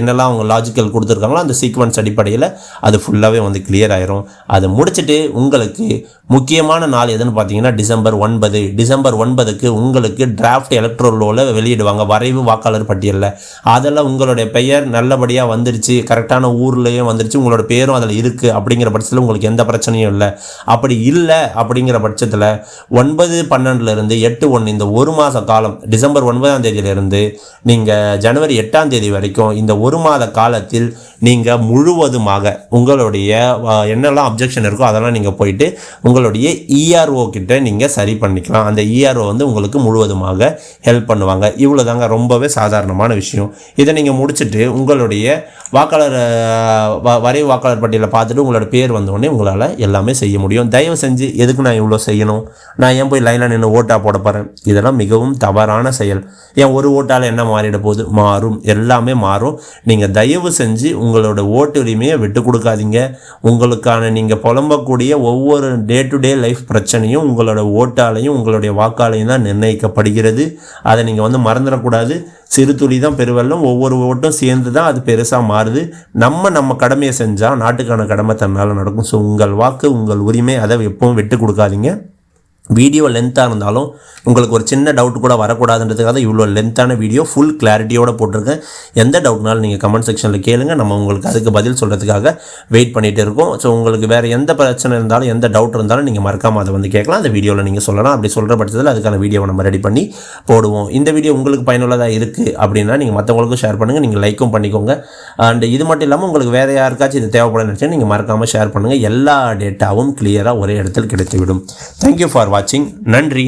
என்னெல்லாம் அவங்க லாஜிக் லாஜிக்கல் கொடுத்துருக்காங்களோ அந்த சீக்வன்ஸ் அடிப்படையில் அது ஃபுல்லாகவே வந்து கிளியர் ஆயிரும். அதை முடிச்சுட்டு உங்களுக்கு முக்கியமான நாள் எதுன்னு பார்த்தீங்கன்னா டிசம்பர் ஒன்பது. டிசம்பர் ஒன்பதுக்கு உங்களுக்கு டிராஃப்ட் எலக்ட்ரோலோவில் வெளியிடுவாங்க. வரைவு வாக்காளர் பட்டியலில். அதெல்லாம் உங்களுடைய பெயர் நல்லபடியாக வந்துருச்சு. கரெக்டான ஊர்லேயும் வந்துருச்சு. உங்களோட பேரும் அதில் இருக்குது அப்படிங்கிற பட்சத்தில் உங்களுக்கு எந்த பிரச்சனையும் இல்லை. அப்படி இல்லை அப்படிங்கிற பட்சத்தில் ஒன்பது பன்னெண்டுலேருந்து எட்டு ஒன்று இந்த ஒரு மாத காலம் டிசம்பர் ஒன்பதாம் தேதியிலேருந்து நீங்கள் ஜனவரி எட்டாம் தேதி வரைக்கும் இந்த ஒரு மாத காலத்தில் நீங்கள் முழுவதுமாக உங்களுடைய என்னெல்லாம் அப்ஜெக்ஷன் இருக்கோ அதெல்லாம் நீங்கள் போயிட்டு உங்களுடைய இஆர்ஓ கிட்ட நீங்கள் சரி பண்ணிக்கலாம். அந்த இஆர்ஓ வந்து உங்களுக்கு முழுவதுமாக ஹெல்ப் பண்ணுவாங்க. இவ்வளோ தாங்க ரொம்பவே சாதாரணமான விஷயம். இதை நீங்கள் முடிச்சுட்டு உங்களுடைய வாக்காளர் வரைவு வாக்காளர் பட்டியலை பார்த்துட்டு உங்களோட பேர் வந்தோடனே உங்களால் எல்லாமே செய்ய முடியும். தயவு செஞ்சு எதுக்கு நான் இவ்வளோ செய்யணும்? நான் ஏன் போய் லைனில் நின்று ஓட்டாக போட போகிறேன் இதெல்லாம் மிகவும் தவறான செயல். ஏன் ஒரு ஓட்டால் என்ன மாறிட போகுது? மாறும். எல்லாமே மாறும். நீங்கள் தயவு செஞ்சு உங்களோட ஓட்டு உரிமையை விட்டு கொடுக்காதீங்க. உங்களுக்கான நீங்கள் புலம்பக்கூடிய ஒவ்வொரு டே டு டே லைஃப் பிரச்சனையும் உங்களோட ஓட்டாலையும் உங்களுடைய வாக்காலையும் தான் நிர்ணயிக்கப்படுகிறது. அதை நீங்கள் வந்து மறந்துடக்கூடாது. சிறு துளி தான் பெருவெல்லம் ஒவ்வொரு ஓட்டும் சேர்ந்து தான் அது பெருசாக மாறுது. நம்ம நம்ம கடமையை செஞ்சால் நாட்டுக்கான கடமை தன்னால் நடக்கும். ஸோ உங்கள் வாக்கு உங்கள் உரிமை அதை எப்பவும் விட்டு கொடுக்காதீங்க. வீடியோ லென்த்தாக இருந்தாலும் உங்களுக்கு ஒரு சின்ன டவுட் கூட வரக்கூடாதுன்றதுக்காக இவ்வளோ லென்த்தான வீடியோ ஃபுல் கிளாரிட்டியோடு போட்டிருக்கேன். எந்த டவுட்னாலும் நீங்கள் கமெண்ட் செக்ஷனில் கேளுங்க. நம்ம உங்களுக்கு அதுக்கு பதில் சொல்கிறதுக்காக வெயிட் பண்ணிகிட்டு இருக்கோம். ஸோ உங்களுக்கு வேறு எந்த பிரச்சனை இருந்தாலும் எந்த டவுட் இருந்தாலும் நீங்கள் மறக்காமல் அதை வந்து கேட்கலாம். அந்த வீடியோவில் நீங்கள் சொல்லலாம். அப்படி சொல்கிற பட்சத்தில் அதுக்கான வீடியோவை நம்ம ரெடி பண்ணி போடுவோம். இந்த வீடியோ உங்களுக்கு பயனுள்ளதாக இருக்குது அப்படின்னா நீங்கள் மற்றவங்களுக்கும் ஷேர் பண்ணுங்கள் நீங்கள் லைக்கும் பண்ணிக்கோங்க. அண்ட் இது மட்டும் இல்லாமல் உங்களுக்கு வேறு யாருக்காச்சும் இது தேவைப்படும் நினச்சா நீங்கள் மறக்காமல் ஷேர் பண்ணுங்கள் எல்லா டேட்டாவும் கிளியராக ஒரே இடத்தில் கிடைத்துவிடும். தேங்க்யூ ஃபார் வாட்சிங் நன்றி.